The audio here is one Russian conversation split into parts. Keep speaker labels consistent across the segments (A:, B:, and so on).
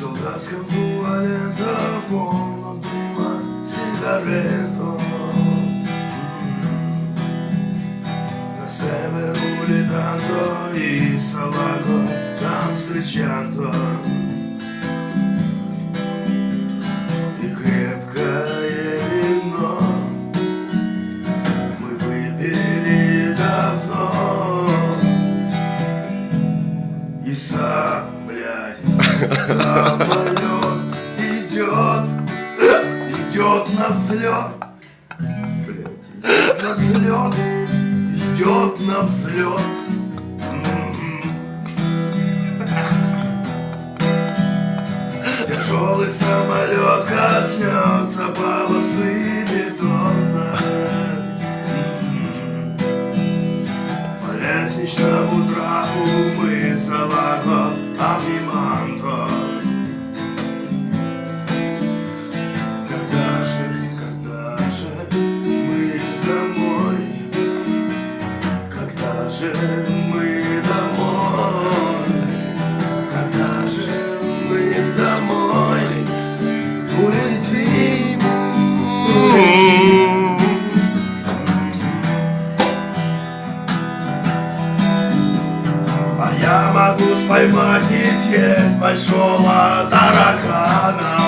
A: Раскопнула лента полно дыма сигарету. На северу літанто і салаго там встречанто. И крепкое вино Мы выпили давно. И сам, самолет идет Идет на взлет идет на взлет Идет на взлет Тяжелый самолет коснется полосы же мы домой? Когда же мы домой улетим? улетим? А я могу поймать и съесть большого таракана.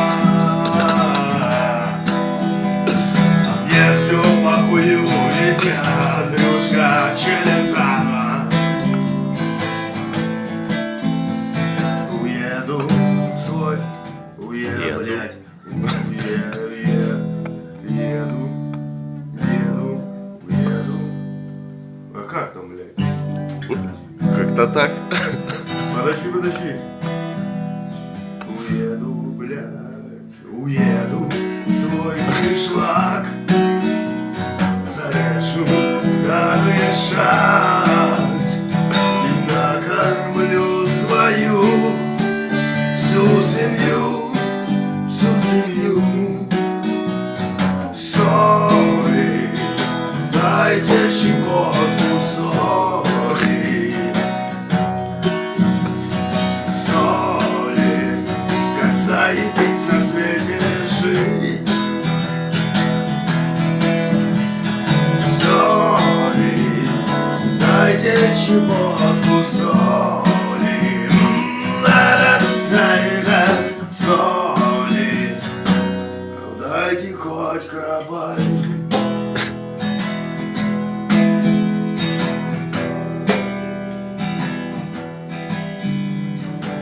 A: Уеду в свой, уеду,
B: Еду.
A: блядь, уеду, еду, еду, еду. А как там, блядь?
B: Как-то так.
A: Подожди, подожди. Уеду, блядь, уеду свой кишлак. Зарежу дальний шаг И накормлю свою чего обузолим Соли, дайте хоть кровать.